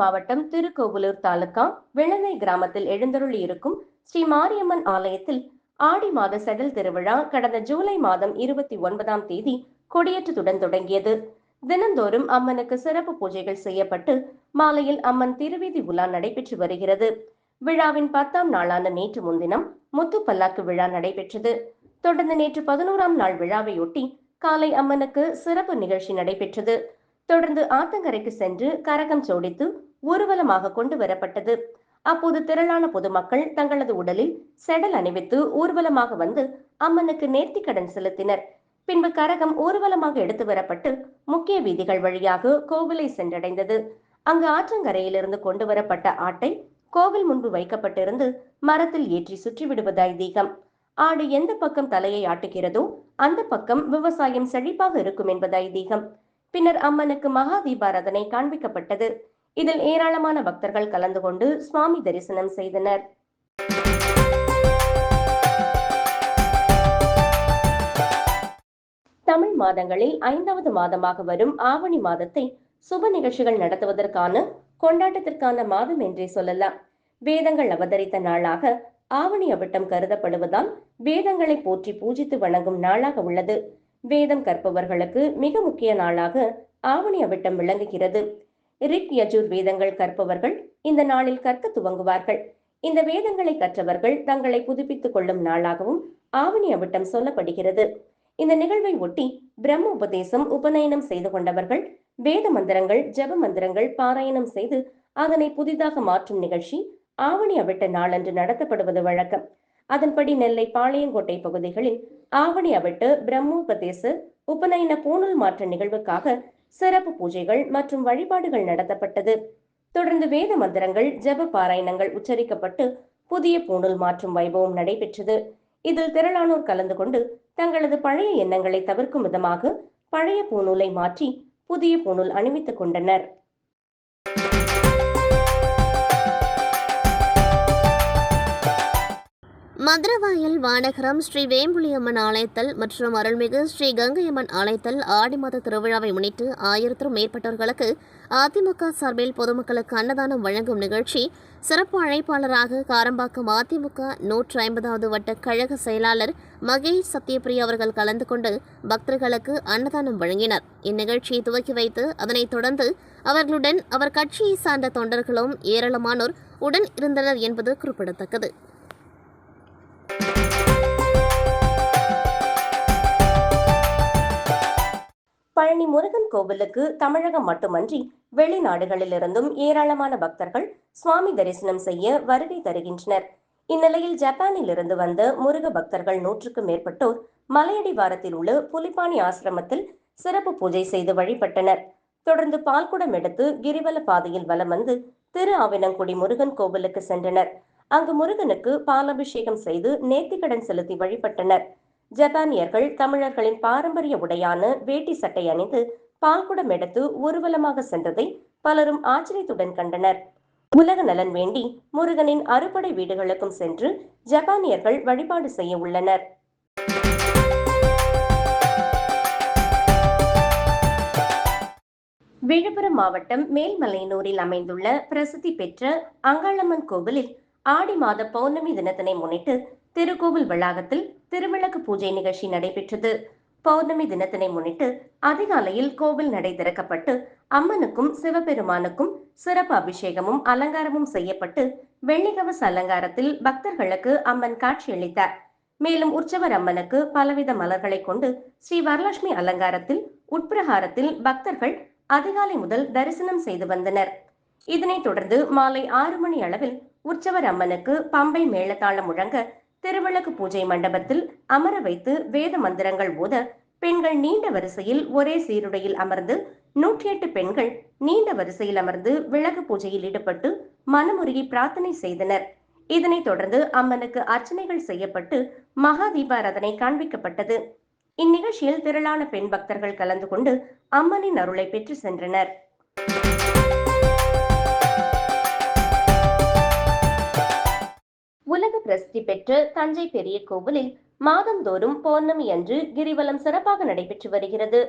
மாவட்டம் திருக்கோவிலூர் தாலுகா விளந்தை கிராமத்தில் எழுந்தருளி இருக்கும் ஸ்ரீ மாரியம்மன் ஆலயத்தில் ஆடி மாத செடல் திருவிழா கடந்த ஜூலை மாதம் இருபத்தி ஒன்பதாம் தேதி கொடியேற்றத்துடன் தொடங்கியது. தினந்தோறும் அம்மனுக்கு சிறப்பு பூஜைகள் செய்யப்பட்டு மாலையில் அம்மன் திருவீதி உலா நடைபெற்று வருகிறது. விழாவின் பத்தாம் நாளான நேற்று முன்தினம் முத்து பல்லாக்கு விழா நடைபெற்றது. தொடர்ந்து நேற்று பதினோராம் நாள் விழாவையொட்டி காலை அம்மனுக்கு சிறப்பு நிகழ்ச்சி நடைபெற்றது. தொடர்ந்து ஆத்தங்கரைக்கு சென்று கரகம் சோடித்து ஊர்வலமாக கொண்டு வரப்பட்டது. அப்போது திரளான பொதுமக்கள் தங்களது உடலில் செடல் அணிவித்து ஊர்வலமாக வந்து அம்மனுக்கு நேர்த்தி கடன் செலுத்தினர். பின்பு கரகம் ஊர்வலமாக எடுத்து வரப்பட்டு முக்கிய வீதிகள் வழியாக கோவிலை சென்றடைந்தது. அங்கு ஆற்றங்கரையிலிருந்து கொண்டு வரப்பட்ட ஆட்டை கோவில் முன்பு வைக்கப்பட்டிருந்து மரத்தில் ஏற்றி சுற்றி விடுவது ஐதீகம் ஆடு எந்த பக்கம் தலையை ஆட்டுகிறதோ அந்த பக்கம் விவசாயம் செழிப்பாக இருக்கும் என்பது ஐதீகம் பின்னர் அம்மனுக்கு மகா தீபாராதனை காண்பிக்கப்பட்டது. இதில் ஏராளமான பக்தர்கள் கலந்து கொண்டு சுவாமி தரிசனம் செய்தனர். தமிழ் மாதங்களில் ஐந்தாவது மாதமாக வரும் ஆவணி மாதத்தை சுப நிகழ்ச்சிகள் நடத்துவதற்கான கொண்டாட்டத்திற்கான மாதம் என்றே சொல்லலாம். வேதங்கள் அவதரித்த நாளாக ஆவணி அவிட்டம் கருதப்படுவதால் வேதங்களை போற்றி பூஜித்து வணங்கும் நாளாக உள்ளது. வேதம் கற்பவர்களுக்கு மிக முக்கிய நாளாக ஆவணி அவிட்டம் விளங்குகிறது. ரிக் யஜூர் வேதங்கள் கற்பவர்கள் இந்த நாளில் கற்க துவங்குவார்கள். இந்த வேதங்களை கற்றவர்கள் தங்களை புதுப்பித்துக் கொள்ளும் நாளாகவும் ஆவணி அவிட்டம் சொல்லப்படுகிறது. இந்த நிகழ்வை ஒட்டி பிரம்ம உபதேசம் உபநயனம் செய்து கொண்டவர்கள் வேத மந்திரங்கள் ஜப மந்திரங்கள் பாராயணம் செய்து அதனை புதிதாக மாற்றும் நிகழ்ச்சி ஆவணி அவிட்ட நாளன்று நடத்தப்படுவது வழக்கம். அதன்படி நெல்லை பாளையங்கோட்டை பகுதிகளில் ஆவணி அவிட்டு பிரம்மோபதேச உபநயன பூணல் மாற்ற நிகழ்வுக்காக சிறப்பு பூஜைகள் மற்றும் வழிபாடுகள் நடத்தப்பட்டது. தொடர்ந்து வேத மந்திரங்கள் ஜெப பாராயணங்கள் உச்சரிக்கப்பட்டு புதிய பூணல் மாற்றும் வைபவம் நடைபெற்றது. இதில் திரளானோர் கலந்து கொண்டு தங்களது பழைய எண்ணங்களை தவிர்க்கும் விதமாக பழைய பூநூலை மாற்றி புதிய பூணூல் அணிவித்துக் கொண்டனர். மதுரவாயல் வானகரம் ஸ்ரீ வேம்புலியம்மன் ஆலயத்தல் மற்றும் அருள்மிகு ஸ்ரீ கங்கையம்மன் ஆலயத்தல் ஆடி மாத திருவிழாவை முன்னிட்டு ஆயிரத்திற்கும் மேற்பட்டவர்களுக்கு அதிமுக சார்பில் பொதுமக்களுக்கு அன்னதானம் வழங்கும் நிகழ்ச்சி சிறப்பு அழைப்பாளராக காரம்பாக்கம் அதிமுக நூற்று ஐம்பதாவது வட்ட கழக செயலாளர் மகேஷ் சத்யபிரியா அவர்கள் கலந்து கொண்டு பக்தர்களுக்கு அன்னதானம் வழங்கினர். இந்நிகழ்ச்சியை துவக்கி வைத்து அதனைத் தொடர்ந்து அவர்களுடன் அவர் கட்சியை சார்ந்த தொண்டர்களும் ஏராளமானோர் உடன் இருந்தனர் என்பது குறிப்பிடத்தக்கது. பழனி முருகன் கோவிலுக்கு தமிழகம் மட்டுமன்றி வெளிநாடுகளிலிருந்தும் ஏராளமான பக்தர்கள் சுவாமி தரிசனம் செய்ய வருகை தருகின்றனர். இந்நிலையில் ஜப்பானில் இருந்து வந்த முருக பக்தர்கள் நூற்றுக்கும் மேற்பட்டோர் மலையடிவாரத்தில் உள்ள புலிப்பாணி ஆசிரமத்தில் சிறப்பு பூஜை செய்து வழிபட்டனர். தொடர்ந்து பால்குடம் எடுத்து கிரிவல பாதையில் வலம் வந்து திரு ஆவினங்குடி முருகன் கோவிலுக்கு சென்றனர். அங்கு முருகனுக்கு பாலாபிஷேகம் செய்து நேர்த்திக்கடன் செலுத்தி வழிபட்டனர். ஜப்பானியர்கள் தமிழர்களின் பாரம்பரிய உடையான வேட்டி சட்டை அணிந்து பால்குடம் எடுத்து ஊர்வலமாக சென்றதை பலரும் ஆச்சரியத்துடன் கண்டனர். உலக நலன் வேண்டி முருகனின் அறுபடை வீடுகளுக்கும் சென்று ஜப்பானியர்கள் வழிபாடு செய்ய உள்ளனர். விழுப்புரம் மாவட்டம் மேல்மலையனூரில் அமைந்துள்ள பிரசித்தி பெற்ற அங்காளம்மன் கோவிலில் ஆடி மாத பௌர்ணமி தினத்தினை முன்னிட்டு திருக்கோவில் வளாகத்தில் திருவிளக்கு பூஜை நிகழ்ச்சி நடைபெற்றது. பௌர்ணமி தினத்தினை முன்னிட்டு அதிகாலையில் கோவில் நடை திறக்கப்பட்டு அம்மனுக்கும் சிவபெருமானுக்கும் சிறப்பு அபிஷேகமும் அலங்காரமும் செய்யப்பட்டு வெள்ளிகவச அலங்காரத்தில் பக்தர்களுக்கு அம்மன் காட்சியளித்தார் மேலும் உற்சவர் அம்மனுக்கு பலவித மலர்களை கொண்டு ஸ்ரீ வரலட்சுமி அலங்காரத்தில் உட்பிரகாரத்தில் பக்தர்கள் அதிகாலை முதல் தரிசனம் செய்து வந்தனர். இதனைத் தொடர்ந்து மாலை ஆறு மணி அளவில் உற்சவர் அம்மனுக்கு பம்பை மேளதாளம் முழங்க திருவிளக்கு பூஜை மண்டபத்தில் அமர வைத்து வேத மந்திரங்கள் ஓத பெண்கள் நீண்ட வரிசையில் ஒரே சீருடையில் அமர்ந்து நூற்றி எட்டு பெண்கள் நீண்ட வரிசையில் அமர்ந்து விளக்கு பூஜையில் ஈடுபட்டு மனமுருகி பிரார்த்தனை செய்தனர். இதனைத் தொடர்ந்து அம்மனுக்கு அர்ச்சனைகள் செய்யப்பட்டு மகா தீபாராதனை காண்பிக்கப்பட்டது. இந்நிகழ்ச்சியில் திரளான பெண் பக்தர்கள் கலந்து கொண்டு அம்மனின் அருளை பெற்று சென்றனர். உலக பிரசித்தி பெற்ற தஞ்சை பெரிய கோவிலில் மாதந்தோறும் பௌர்ணமி அன்று கிரிவலம் சிறப்பாக நடைபெற்று வருகிறது.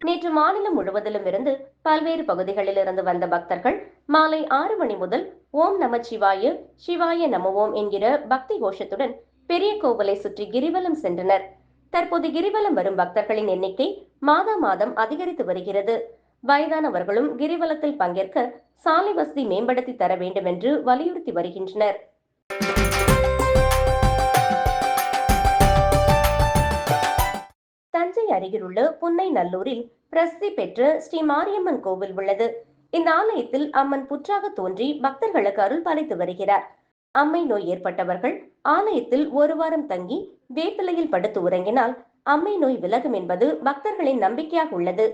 நேற்று மாநிலம் முழுவதிலும் இருந்து பல்வேறு பகுதிகளில் இருந்து வந்த பக்தர்கள் மாலை ஆறு மணி முதல் ஓம் நம சிவாய சிவாய நம ஓம் என்கிற பக்தி கோஷத்துடன் பெரிய கோவிலை சுற்றி கிரிவலம் சென்றனர். தற்போது கிரிவலம் வரும் பக்தர்களின் எண்ணிக்கை மாதா மாதம் அதிகரித்து வருகிறது. வயதானவர்களும் கிரிவலத்தில் பங்கேற்க சாலை வசதி மேம்படுத்தி தர வேண்டும் என்று வலியுறுத்தி வருகின்றனர். தஞ்சை அருகிலுள்ள புன்னை நல்லூரில் பிரசித்தி பெற்ற ஸ்ரீ மாரியம்மன் கோவில் உள்ளது. இந்த ஆலயத்தில் அம்மன் புற்றாக தோன்றி பக்தர்களுக்கு அருள் பாலித்து வருகிறார். அம்மை நோய் ஏற்பட்டவர்கள் ஆலயத்தில் ஒரு வாரம் தங்கி வேப்பிலையில் படுத்து உறங்கினால் அம்மை நோய் விலகும் என்பது பக்தர்களின் நம்பிக்கையாக உள்ளது.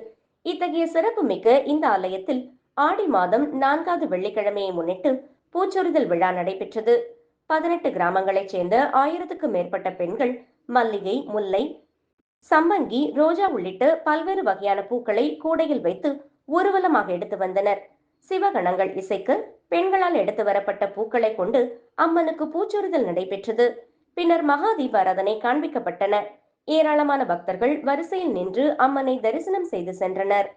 இத்தகைய சிறப்பு மிக்க இந்த ஆலயத்தில் ஆடி மாதம் நான்காவது வெள்ளிக்கிழமையை முன்னிட்டு பூச்சொரிதல் விழா நடைபெற்றது. பதினெட்டு கிராமங்களைச் சேர்ந்த ஆயிரத்துக்கும் மேற்பட்ட பெண்கள் மல்லிகை முல்லை சம்பங்கி ரோஜா உள்ளிட்ட பல்வேறு வகையான பூக்களை கூடையில் வைத்து ஊர்வலமாக எடுத்து வந்தனர். சிவகணங்கள் இசைக்கு பெண்களால் எடுத்து வரப்பட்ட பூக்களை கொண்டு அம்மனுக்கு பூச்சொரிதல் நடைபெற்றது. பின்னர் மகா தீபாராதனை காண்பிக்கப்பட்டன. ஏராளமான பக்தர்கள் வரிசையில் நின்று அம்மனை தரிசனம் செய்து சென்றனர்.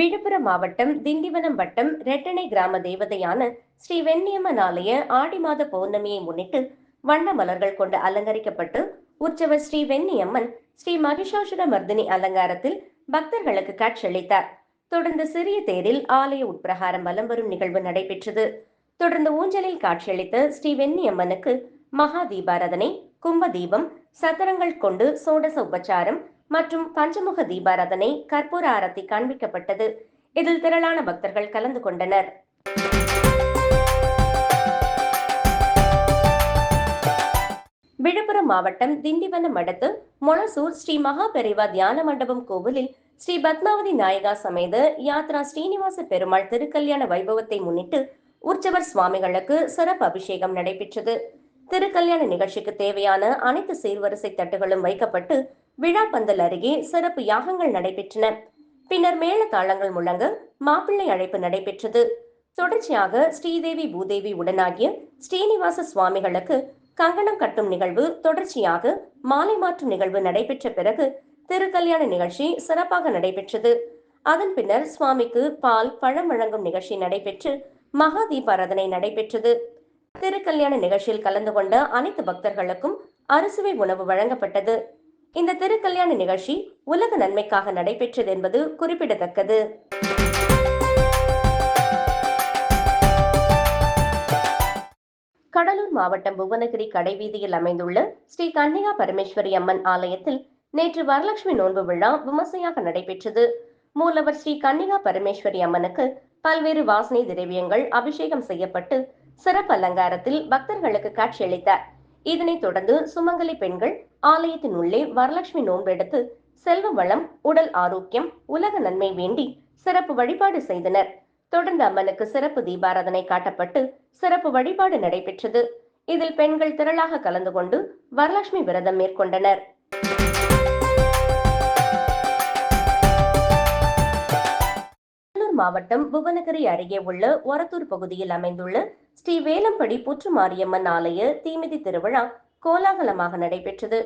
விழுப்புரம் மாவட்டம் திண்டிவனம் வட்டம் ரெட்டனை கிராம தேவதையான ஸ்ரீ வெண்ணியம்மன் ஆலய ஆடி மாத பௌர்ணமியை முன்னிட்டு வண்ண மலர்கள் கொண்டு அலங்கரிக்கப்பட்டு உற்சவர் ஸ்ரீ வெண்ணியம்மன் ஸ்ரீ மகிஷாசுர மர்தினி அலங்காரத்தில் பக்தர்களுக்கு காட்சியளித்தார். தொடர்ந்து சிறிய தேரில் ஆலய உட்பிரகாரம் வலம் வரும் நிகழ்வு நடைபெற்றது. தொடர்ந்து ஊஞ்சலில் காட்சியளித்த ஸ்ரீ வெண்ணியம்மனுக்கு மகா தீபாராதனை கும்ப தீபம் சத்திரங்கள் கொண்டு சோடச உபச்சாரம் மற்றும் பஞ்சமுக தீபாராதனை கற்பூர ஆரத்தி காண்பிக்கப்பட்டது. இதில் திரளான பக்தர்கள் கலந்து கொண்டனர். விழுப்புரம் மாவட்டம் திண்டிவனம் அடுத்து மொளசூர் ஸ்ரீ மகா பெரிவா தியான மண்டபம் கோவிலில் ஸ்ரீ பத்மாவதி நாயகா சமேத யாத்ரா ஸ்ரீனிவாச பெருமாள் திருக்கல்யாண வைபவத்தை முன்னிட்டு உற்சவர் சுவாமிகளுக்கு சிறப்பு அபிஷேகம் நடைபெற்றது. திருக்கல்யாண நிகழ்ச்சிக்கு தேவையான அனைத்து சீர்வரிசை தட்டுகளும் வைக்கப்பட்டு விழாப்பந்தல் அருகே சிறப்பு யாகங்கள் நடைபெற்றன. பின்னர் மேளதாளங்கள் முழங்க மாப்பிள்ளை அழைப்பு நடைபெற்றது. தொடர்ச்சியாக ஸ்ரீதேவி பூதேவி உடனாகிய ஸ்ரீனிவாச சுவாமிகளுக்கு கங்கணம் கட்டும் நிகழ்வு தொடர்ச்சியாக மாலை மாற்றும் நிகழ்வு நடைபெற்ற பிறகு திருக்கல்யாண நிகழ்ச்சி சிறப்பாக நடைபெற்றது. அதன் பின்னர் சுவாமிக்கு பால் பழம் வழங்கும் நிகழ்ச்சி நடைபெற்று மகா தீபாராதனை நடைபெற்றது. திருக்கல்யாண நிகழ்ச்சியில் கலந்து கொண்ட அனைத்து பக்தர்களுக்கும் அறுசுவை உணவு வழங்கப்பட்டது. இந்த திருக்கல்யாண நிகழ்ச்சி உலக நன்மைக்காக நடைபெற்றது என்பது குறிப்பிடத்தக்கது. கடலூர் மாவட்டம் புவனகிரி கடைவீதியில் அமைந்துள்ள ஸ்ரீ கன்னிகா பரமேஸ்வரி அம்மன் ஆலயத்தில் நேற்று வரலட்சுமி நோன்பு விழா விமர்சையாக நடைபெற்றது. மூலவர் ஸ்ரீ கன்னிகா பரமேஸ்வரி அம்மனுக்கு பல்வேறு வாசனை திரவியங்கள் அபிஷேகம் செய்யப்பட்டு சிறப்பு அலங்காரத்தில் பக்தர்களுக்கு காட்சியளித்தார். இதனைத் தொடர்ந்து சுமங்கலி பெண்கள் ஆலயத்தின் உள்ளே வரலட்சுமி நோன்பெடுத்து செல்வ வளம் உடல் ஆரோக்கியம் உலக நன்மை வேண்டி சிறப்பு வழிபாடு செய்தனர். தொடர்ந்து அம்மனுக்கு சிறப்பு தீபாராதனை காட்டப்பட்டு சிறப்பு வழிபாடு நடைபெற்றது. இதில் பெண்கள் திரளாக கலந்து கொண்டு வரலட்சுமி விரதம் மேற்கொண்டனர். மாவட்டம் புவனகிரி அருகே உள்ள ஒரத்தூர் பகுதியில் அமைந்துள்ள ஸ்ரீ வேலம்படி புற்று மாரியம்மன் ஆலய தீமிதி திருவிழா கோலாகலமாக நடைபெற்றது.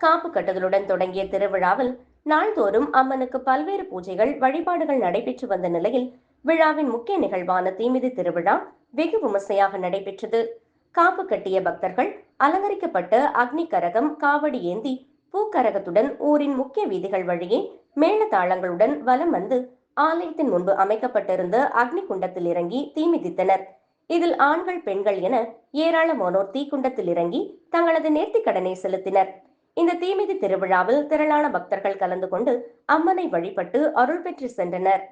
காப்பு கட்டுதலுடன் தொடங்கிய திருவிழாவில் நாள்தோறும் அம்மனுக்கு பல்வேறு பூஜைகள் வழிபாடுகள் நடைபெற்று வந்த நிலையில் விழாவின் முக்கிய நிகழ்வான தீமிதி திருவிழா வெகு விமர்சையாக நடைபெற்றது. காப்பு கட்டிய பக்தர்கள் அலங்கரிக்கப்பட்ட அக்னி கரகம் காவடி ஏந்தி பூக்கரகத்துடன் ஊரின் முக்கிய வீதிகள் வழியே மேளதாளங்களுடன் வலம் வந்து ஆலயத்தின் முன்பு அமைக்கப்பட்டிருந்த அக்னி குண்டத்தில் இறங்கி தீ மிதித்தனர். இதில் ஆண்கள் பெண்கள் என ஏராளமானோர் தீக்குண்டத்தில் இறங்கி தங்களது நேர்த்திக் கடனை செலுத்தினர். இந்த தீமிதி திருவிழாவில் திரளான பக்தர்கள் கலந்து கொண்டு அம்மனை வழிபட்டு அருள் பெற்று சென்றனர்.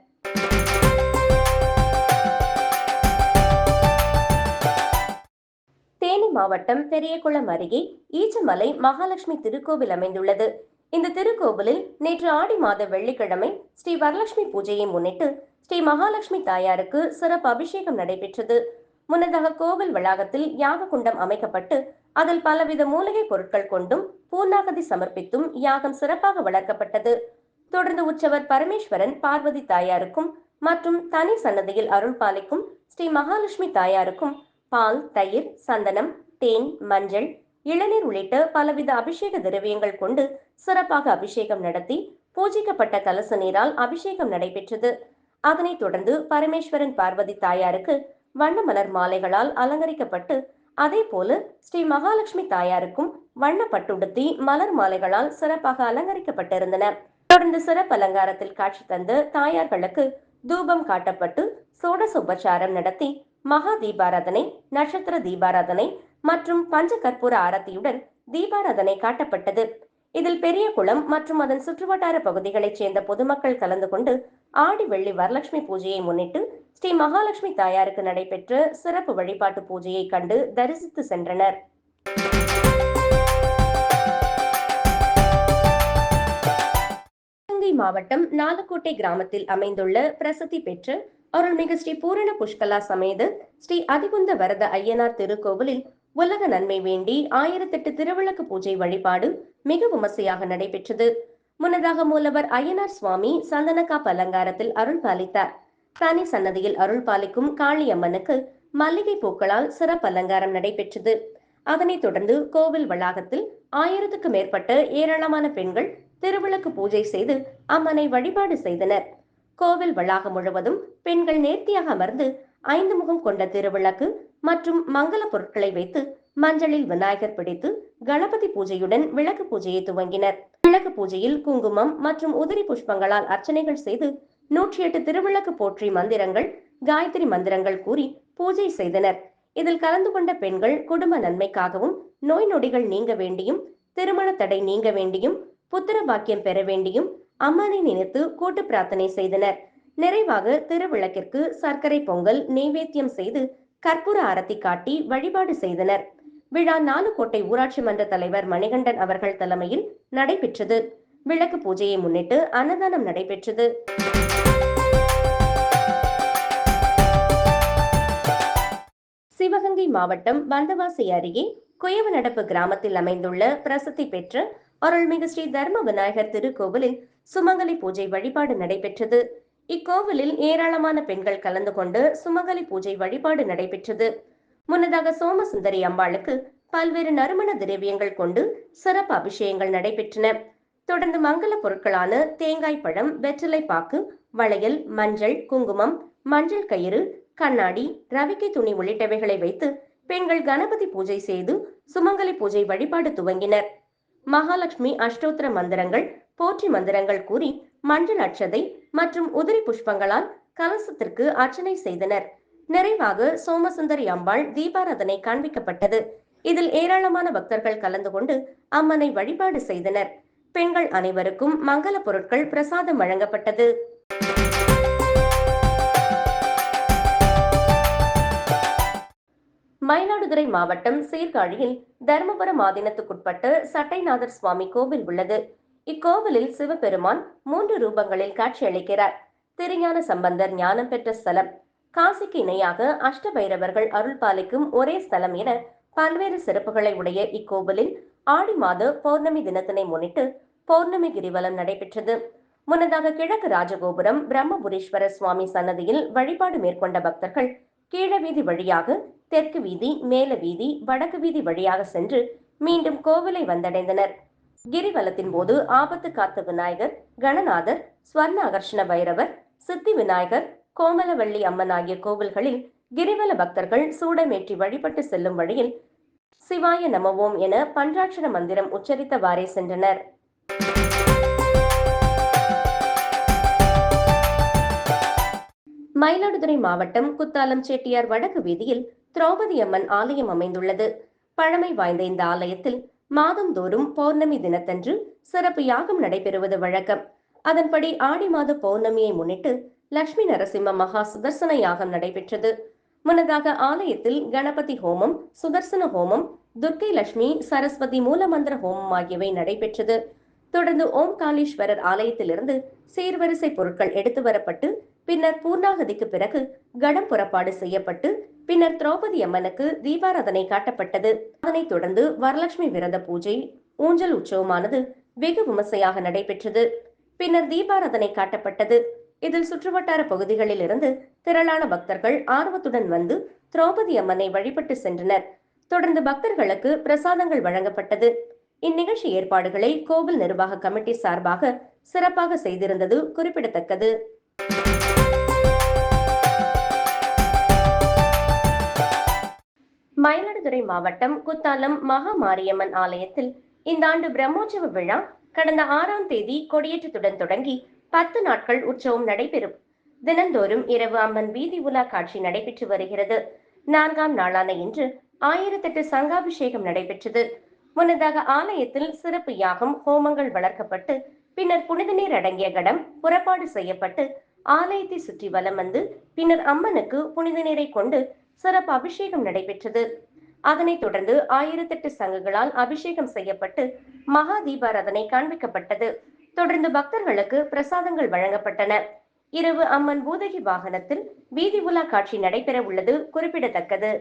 தேனி மாவட்டம் பெரியகுளம் அருகே ஈச்சமலை மகாலட்சுமி திருக்கோவில் அமைந்துள்ளது. இந்த திருக்கோவிலில் நேற்று ஆடி மாத வெள்ளிக்கிழமை ஸ்ரீ வரலட்சுமி பூஜையை முன்னிட்டு ஸ்ரீ மகாலட்சுமி தாயாருக்கு சிறப்பு அபிஷேகம் நடைபெற்றது. முன்னதாக கோவில் வளாகத்தில் யாக குண்டம் அமைக்கப்பட்டு அதில் பலவித மூலிகை பொருட்கள் கொண்டும் பூர்ணாகதி சமர்ப்பித்தும் யாகம் சிறப்பாக வளர்க்கப்பட்டது. தொடர்ந்து உற்சவர் பரமேஸ்வரன் பார்வதி தாயாருக்கும் மற்றும் தனி சன்னதியில் அருள் பாலிக்கும் ஸ்ரீ மகாலட்சுமி தாயாருக்கும் பால் தயிர் சந்தனம் தேன் மஞ்சள் இளநீர் உள்ளிட்ட பலவித அபிஷேக திரவியங்கள் கொண்டு சிறப்பாக அபிஷேகம் நடத்தி பூஜிக்கப்பட்ட கலச நீரால் அபிஷேகம் நடைபெற்றது. அதனைத் தொடர்ந்து பரமேஸ்வரன் பார்வதி தாயாருக்கு வண்ண மலர் மாலைகளால் அலங்கரிக்கப்பட்டு அதே போல ஸ்ரீ மகாலட்சுமி தாயாருக்கும் வண்ண பட்டுடுத்தி மலர் மாலைகளால் சிறப்பாக அலங்கரிக்கப்பட்டிருந்தன. தொடர்ந்து சிறப்பு அலங்காரத்தில் காட்சி தந்த தாயார்களுக்கு தூபம் காட்டப்பட்டு சோடச உபச்சாரம் நடத்தி மகா தீபாராதனை நட்சத்திர தீபாராதனை மற்றும் பஞ்ச கற்பூர ஆரத்தியுடன் தீபாராதனை காட்டப்பட்டது. இதில் பெரிய குளம் மற்றும் அதன் சுற்றுவட்டார பகுதிகளைச் சேர்ந்த பொதுமக்கள் கலந்து கொண்டு ஆடி வெள்ளி வரலட்சுமி பூஜையை முன்னிட்டு ஸ்ரீ மகாலட்சுமி தாயாருக்கு நடைபெற்ற சிறப்பு வழிபாட்டு பூஜையை கண்டு தரிசித்து சென்றனர். சிவகங்கை மாவட்டம் நாலுக்கோட்டை கிராமத்தில் அமைந்துள்ள பிரசித்தி பெற்ற அருள்மிகு ஸ்ரீ பூரண புஷ்கலா சமேத ஸ்ரீ அதிகுந்த வரத ஐயனார் திருக்கோவிலில் உலக நன்மை வேண்டி ஆயிரத்தெட்டு திருவிளக்கு பூஜை வழிபாடு மிக விமர்சையாக நடைபெற்றது. முன்னதாக மூலவர் அய்யனார் சுவாமி சந்தனக்காப்பு அலங்காரத்தில் அருள் பாலித்தார். தனி சன்னதியில் அருள் பாலிக்கும் காளியம்மனுக்கு மல்லிகை பூக்களால் சிறப்பு அலங்காரம் நடைபெற்றது. அதனைத் தொடர்ந்து கோவில் வளாகத்தில் ஆயிரத்துக்கு மேற்பட்ட ஏராளமான பெண்கள் திருவிளக்கு பூஜை செய்து அம்மனை வழிபாடு செய்தனர். கோவில் வளாகம் முழுவதும் பெண்கள் நேர்த்தியாக அமர்ந்து ஐந்து முகம் கொண்ட திருவிளக்கு மற்றும் மங்கள பொருட்களை வைத்து மஞ்சளில் விநாயகர் பிடித்து கணபதி பூஜையுடன் விளக்கு பூஜையை துவங்கினர். விளக்கு பூஜையில் குங்குமம் மற்றும் உதிரி புஷ்பங்களால் அர்ச்சனைகள் செய்து நூற்றி எட்டு திருவிளக்கு போற்றி மந்திரங்கள் காயத்ரி மந்திரங்கள் கூறி பூஜை செய்தனர். இதில் கலந்து கொண்ட பெண்கள் குடும்ப நன்மைக்காகவும் நோய் நொடிகள் நீங்க வேண்டியும் திருமண தடை நீங்க வேண்டியும் புத்திர பாக்கியம் பெற வேண்டியும் அம்மனை நினைத்து கூட்டு பிரார்த்தனை செய்தனர். நிறைவாக திருவிளக்கிற்கு சர்க்கரை பொங்கல் நெய்வேத்தியம் செய்து கற்பூர அரத்தி காட்டி வழிபாடு செய்தனர். விழா நாலுக்கோட்டை ஊராட்சி மன்ற தலைவர் மணிகண்டன் அவர்கள் தலைமையில் நடைபெற்றது. விளக்கு பூஜையை முன்னிட்டு அன்னதானம் நடைபெற்றது. சிவகங்கை மாவட்டம் வந்தவாசி அருகே குயவநடப்பு கிராமத்தில் அமைந்துள்ள பிரசித்தி பெற்ற அருள்மிகு ஸ்ரீ தர்ம விநாயகர் திருக்கோவிலில் சுமங்கலி பூஜை வழிபாடு நடைபெற்றது. இக்கோவிலில் ஏராளமான பெண்கள் கலந்து கொண்டு சுமகலி பூஜை வழிபாடு நடைபெற்றது. முன்னதாக சோமசுந்தரி அம்பாளுக்கு பல்வேறு நறுமண திரவியங்கள் கொண்டு சிறப்பு அபிஷேகங்கள் நடைபெற்றன. தொடர்ந்து மங்கள பொருட்களான தேங்காய் பழம் வெற்றிலை பாக்கு வளையல் மஞ்சள் குங்குமம் மஞ்சள் கயிறு கண்ணாடி ரவிக்கை துணி உள்ளிட்டவைகளை வைத்து பெண்கள் கணபதி பூஜை செய்து சுமங்கலி பூஜை வழிபாடு துவங்கினர். மகாலட்சுமி அஷ்டோத்திர மந்திரங்கள் போற்றி மந்திரங்கள் கூறி மஞ்சள் அட்சதை மற்றும் உதிரி புஷ்பங்களால் கலசத்திற்கு அர்ச்சனை செய்தனர். நிறைவாக சோமசுந்தரி அம்பாள் தீபாராதனை காண்பிக்கப்பட்டது. இதில் ஏராளமான பக்தர்கள் கலந்து கொண்டு அம்மனை வழிபாடு செய்தனர். பெண்கள் அனைவருக்கும் மங்கள பொருட்கள் பிரசாதம் வழங்கப்பட்டது. மயிலாடுதுறை மாவட்டம் சீர்காழியில் தருமபுரம் ஆதீனத்துக்குட்பட்ட சட்டைநாதர் சுவாமி கோவில் உள்ளது. இக்கோவிலில் சிவபெருமான் மூன்று ரூபங்களில் காட்சியளிக்கிறார். திருஞான சம்பந்தர் ஞானம் பெற்ற ஸ்தலம். காசிக்கு இணையாக அஷ்டபைரவர்கள் அருள் பாலிக்கும் ஒரே ஸ்தலம் என பல்வேறு சிறப்புகளை உடைய இக்கோவிலில் ஆடி மாத பௌர்ணமி தினத்தினை முன்னிட்டு பௌர்ணமி கிரிவலம் நடைபெற்றது. முன்னதாக கிழக்கு ராஜகோபுரம் பிரம்மபுரீஸ்வரர் சுவாமி சன்னதியில் வழிபாடு மேற்கொண்ட பக்தர்கள் கீழ வீதி வழியாக தெற்கு வீதி மேல வீதி வடக்கு வீதி வழியாக சென்று மீண்டும் கோவிலை வந்தடைந்தனர். கிரிவலத்தின் போது ஆபத்து காத்த விநாயகர் கணநாதர் ஸ்வர்ண அகர்ஷண பைரவர் சித்தி விநாயகர் கோமலவள்ளி அம்மன் ஆகிய கோவில்களில் கிரிவல பக்தர்கள் சூடமேற்றி வழிபட்டு செல்லும் வழியில் சிவாய நமவோம் என பஞ்சாட்சர மந்திரம் உச்சரித்தவாறே சென்றனர். மயிலாடுதுறை மாவட்டம் குத்தாலம் செட்டியார் வடக்கு வீதியில் திரௌபதி அம்மன் ஆலயம் அமைந்துள்ளது. பழமை வாய்ந்த இந்த ஆலயத்தில் மாதந்தோறும் பௌர்ணமி தினத்தன்று சிறப்பு யாகம் நடைபெறுவது வழக்கம். அதன்படி ஆடி மாத பௌர்ணமியை முன்னிட்டு லட்சுமி நரசிம்ம மகா சுதர்சன யாகம் நடைபெற்றது. முன்னதாக ஆலயத்தில் கணபதி ஹோமம் சுதர்சன ஹோமம் துர்க்கை லட்சுமி சரஸ்வதி மூலமந்திர ஹோமம் ஆகியவை நடைபெற்றது. தொடர்ந்து ஓம் ஓம்காலீஸ்வரர் ஆலயத்திலிருந்து சீர்வரிசை பொருட்கள் எடுத்து வரப்பட்டு பின்னர் பூர்ணாகதிக்கு பிறகு கடம் புறப்பாடு செய்யப்பட்டு பின்னர் திரௌபதி அம்மனுக்கு தீபாராதனை காட்டப்பட்டது. அதனைத் தொடர்ந்து வரலட்சுமி விரத பூஜை ஊஞ்சல் உற்சவமானது வெகு விமர்சையாக நடைபெற்றது. பின்னர் தீபாராதனை காட்டப்பட்டது. இதில் சுற்றுவட்டார பகுதிகளில் இருந்து திரளான பக்தர்கள் ஆர்வத்துடன் வந்து திரௌபதி அம்மனை வழிபட்டு சென்றனர். தொடர்ந்து பக்தர்களுக்கு பிரசாதங்கள் வழங்கப்பட்டது. இந்நிகழ்ச்சி ஏற்பாடுகளை கோவில் நிர்வாக கமிட்டி சார்பாக சிறப்பாக செய்திருந்தது குறிப்பிடத்தக்கது. மயிலாடுதுறை மாவட்டம் குத்தாலம் மகாமாரியம்மன் ஆலயத்தில் இந்த ஆண்டு பிரம்மோற்சவ விழா கடந்த ஆறாம் தேதி கொடியேற்றத்துடன் தொடங்கி பத்து நாட்கள் உற்சவம் நடைபெறும். தினந்தோறும் இரவு அம்மன் வீதி உலா காட்சி நடைபெற்று வருகிறது. நான்காம் நாளான இன்று ஆயிரத்தெட்டு சங்காபிஷேகம் நடைபெற்றது. முன்னதாக ஆலயத்தில் சிறப்பு யாகம் ஹோமங்கள் வளர்க்கப்பட்டு பின்னர் புனித நீர் அடங்கிய கடம் புறப்பாடு செய்யப்பட்டு ஆலயத்தை சுற்றி வலம் வந்து பின்னர் அம்மனுக்கு புனித நீரை கொண்டு சிறப்பு அபிஷேகம் நடைபெற்றது. அதனைத் தொடர்ந்து ஆயிரத்தெட்டு சங்கங்களால் அபிஷேகம் செய்யப்பட்டு மகா தீபாராதனை காண்பிக்கப்பட்டது. தொடர்ந்து பக்தர்களுக்கு பிரசாதங்கள் வழங்கப்பட்டன. இரவு அம்மன் பூதகி வாகனத்தில் வீதி உலா காட்சி நடைபெற உள்ளது குறிப்பிடத்தக்கது.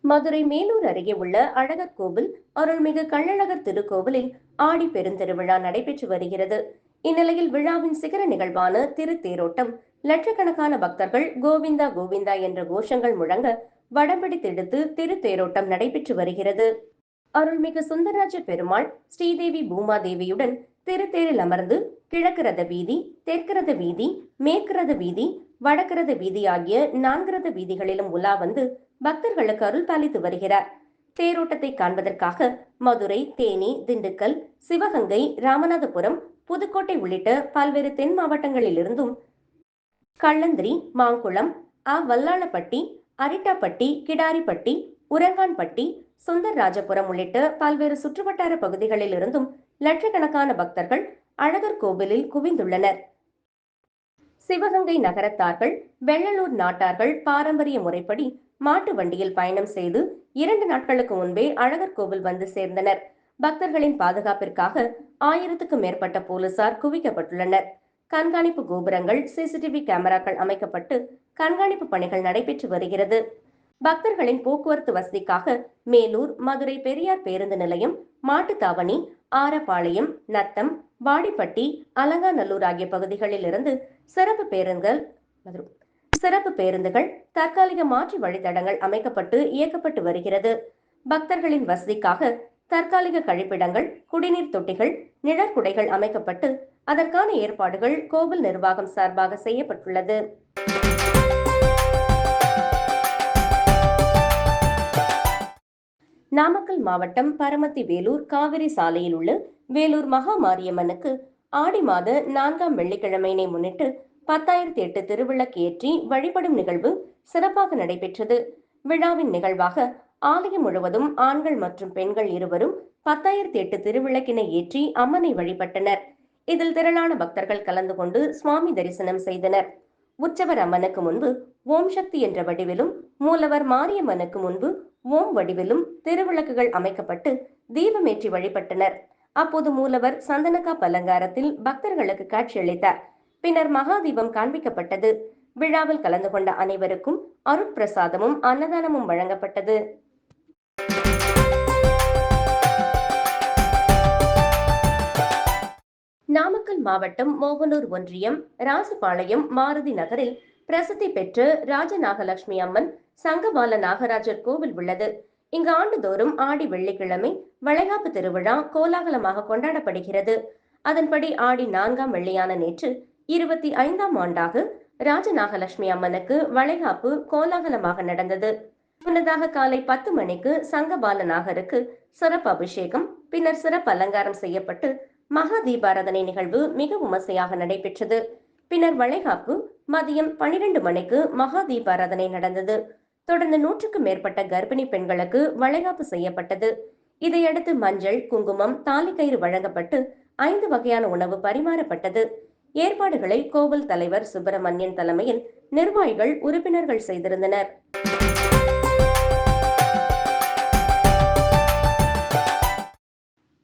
மதுரை மேலூர் அருகே உள்ள அழகர் கோவில் அருள்மிகு கள்ளழகர் திருக்கோவிலில் ஆடி பெருந்திருவிழா நடைபெற்று வருகிறது. இந்நிலையில் விழாவின் சிகர நிகழ்வான திருத்தேரோட்டம் லட்சக்கணக்கான பக்தர்கள் கோவிந்தா கோவிந்தா என்ற கோஷங்கள் முழங்க வடம்பிடித்தெடுத்து திருத்தேரோட்டம் நடைபெற்று வருகிறது. அருள்மிகு சுந்தரராஜ பெருமாள் ஸ்ரீதேவி பூமாதேவியுடன் திருத்தேரில் அமர்ந்து கிழக்கு ரத வீதி தெற்கு ரத வீதி மேற்கு ரத வீதி வடக்கு ரத வீதி ஆகிய நான்கு ரத வீதிகளிலும் உலா வந்து பக்தர்களுக்கு அருள் பாலித்து வருகிறார். தேரோட்டத்தை காண்பதற்காக மதுரை தேனி திண்டுக்கல் சிவகங்கை ராமநாதபுரம் புதுக்கோட்டை உள்ளிட்ட பல்வேறு தென் மாவட்டங்களிலிருந்தும் கள்ளந்திரி மாங்குளம் அ வல்லாளப்பட்டி அரிட்டாப்பட்டி கிடாரிப்பட்டி உரங்கான்பட்டி சுந்தர் ராஜபுரம் உள்ளிட்ட பல்வேறு சுற்றுவட்டார பகுதிகளில் இருந்தும் லட்சக்கணக்கான பக்தர்கள் அழகர் கோவிலில் குவிந்துள்ளனர். சிவகங்கை நகரத்தார்கள் வெள்ளலூர் நாட்டார்கள் பாரம்பரிய முறைப்படி மாட்டு வண்டியில் பயணம் செய்து இரண்டு நாட்களுக்கு முன்பே அழகர் கோவில் வந்து சேர்ந்தனர். பக்தர்களின் பாதுகாப்பிற்காக ஆயிரத்துக்கும் மேற்பட்ட போலீசார் குவிக்கப்பட்டுள்ளனர். கண்காணிப்பு கோபுரங்கள் சிசிடிவி கேமராக்கள் அமைக்கப்பட்டு கண்காணிப்பு பணிகள் நடைபெற்று வருகிறது. பக்தர்களின் போக்குவரத்து வசதிக்காக மேலூர் மதுரை பெரியார் பேருந்து நிலையம் மாட்டுத்தாவணி ஆரப்பாளையம் நத்தம் வாடிப்பட்டி அலங்காநல்லூர் ஆகிய பகுதிகளில் இருந்து சிறப்பு பேருந்துகள் சிறப்பு பேருந்துகள் தற்காலிக மாற்று வழித்தடங்கள் அமைக்கப்பட்டு இயக்கப்பட்டு வருகிறது. பக்தர்களின் வசதிக்காக தற்காலிக கழிப்பிடங்கள் குடிநீர் தொட்டிகள் நிழற்குடைகள் அமைக்கப்பட்டு அதற்கான ஏற்பாடுகள் கோவில் நிர்வாகம் சார்பாக செய்யப்பட்டுள்ளது. நாமக்கல் மாவட்டம் பரமத்தி வேலூர் காவிரி சாலையில் உள்ள வேலூர் மகா மாரியம்மனுக்கு ஆடி மாத நான்காம் வெள்ளிக்கிழமையினை முன்னிட்டு பத்தாயிரத்தி எட்டு திருவிளக்கு ஏற்றி வழிபடும் நிகழ்வு சிறப்பாக நடைபெற்றது. விழாவின் நிகழ்வாக ஆலயம் முழுவதும் ஆண்கள் மற்றும் பெண்கள் இருவரும் பத்தாயிரத்தி எட்டு திருவிளக்கினை ஏற்றி அம்மனை வழிபட்டனர். இதில் திரளான பக்தர்கள் கலந்து கொண்டு சுவாமி தரிசனம் செய்தனர். உற்சவர் அம்மனுக்கு முன்பு ஓம் சக்தி என்ற வடிவிலும் மூலவர் மாரியம்மனுக்கு முன்பு ஓம் வடிவிலும் திருவிளக்குகள் அமைக்கப்பட்டு தீபமேற்றி வழிபட்டனர். அப்போது மூலவர் சந்தனக்கா பலங்காரத்தில் பக்தர்களுக்கு காட்சியளித்தார் பின்னர் மகாதீபம் காண்பிக்கப்பட்டது. விழாவில் கலந்து கொண்ட அனைவருக்கும் அருட்பிரசாதமும் அன்னதானமும் வழங்கப்பட்டது. நாமக்கல் மாவட்டம் மோகனூர் ஒன்றியம் ராசபாளையம் மாருதி நகரில் பிரசித்தி பெற்ற ராஜநாகலட்சுமி அம்மன் சங்கபால நாகராஜர் கோவில் உள்ளது. இங்கு ஆண்டுதோறும் ஆடி வெள்ளிக்கிழமை வளைகாப்பு திருவிழா கோலாகலமாக கொண்டாடப்படுகிறது. அதன்படி ஆடி நான்காம் வெள்ளியான நேற்று இருபத்தி ஐந்தாம் ஆண்டாக ராஜநாகலட்சுமி அம்மனுக்கு வளைகாப்பு கோலாகலமாக நடந்தது. முன்னதாக காலை பத்து மணிக்கு சங்கபால நாகருக்கு சிறப்பு அபிஷேகம் பின்னர் சிறப்பு அலங்காரம் செய்யப்பட்டு மகா தீபாராதனை நிகழ்வு மிக விமர்சையாக நடைபெற்றது. பின்னர் வளைகாப்பு மதியம் பனிரெண்டு மணிக்கு மகா தீபாராதனை நடந்தது. தொடர்ந்து நூற்றுக்கும் மேற்பட்ட கர்ப்பிணி பெண்களுக்கு வளைகாப்பு செய்யப்பட்டது. இதையடுத்து மஞ்சள் குங்குமம் தாலிக்கயிறு வழங்கப்பட்டு ஐந்து வகையான உணவு பரிமாறப்பட்டது. ஏற்பாடுகளை கோவில் தலைவர் சுப்பிரமணியன் தலைமையில் நிர்வாகிகள் உறுப்பினர்கள் செய்திருந்தனர்.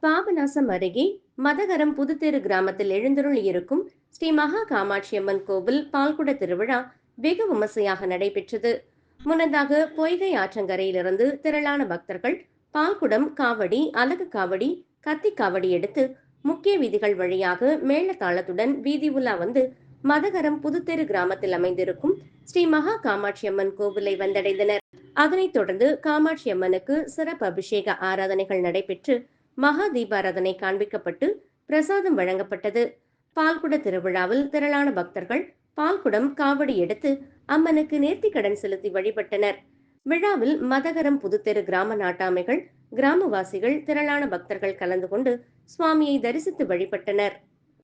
பாபநாசம் அருகே மதகரம் புதுத்தெரு கிராமத்தில் எழுந்தருள் இருக்கும் ஸ்ரீ மகா காமாட்சி அம்மன் கோவில் பால்குட திருவிழா வெகு விமர்சையாக நடைபெற்றது. முன்னதாக பொய்கை ஆற்றங்கரையிலிருந்து திரளான பக்தர்கள் பால்குடம் காவடி அலகு காவடி கத்தி காவடி எடுத்து முக்கிய வீதிகள் வழியாக மேளதாளத்துடன் வீதி உலா வந்து மதகரம் புதுத்தெரு கிராமத்தில் அமைந்திருக்கும் ஸ்ரீ மகா காமாட்சி அம்மன் கோவிலை வந்தடைந்தனர். அதனைத் தொடர்ந்து காமாட்சி அம்மனுக்கு சிறப்பு அபிஷேக ஆராதனைகள் நடைபெற்று மகா தீபாராதனை காண்பிக்கப்பட்டு பிரசாதம் வழங்கப்பட்டது. பால்குட திருவிழாவில் திரளான பக்தர்கள் பால்குடம் காவடி எடுத்து அம்மனுக்கு நேர்த்திக்கடன் செலுத்தி வழிபட்டனர். விழாவில் மதகரம் புதுத்தெரு கிராம நாட்டாமைகள் கிராமவாசிகள் திரளான பக்தர்கள் கலந்து கொண்டு சுவாமியை தரிசித்து வழிபட்டனர்.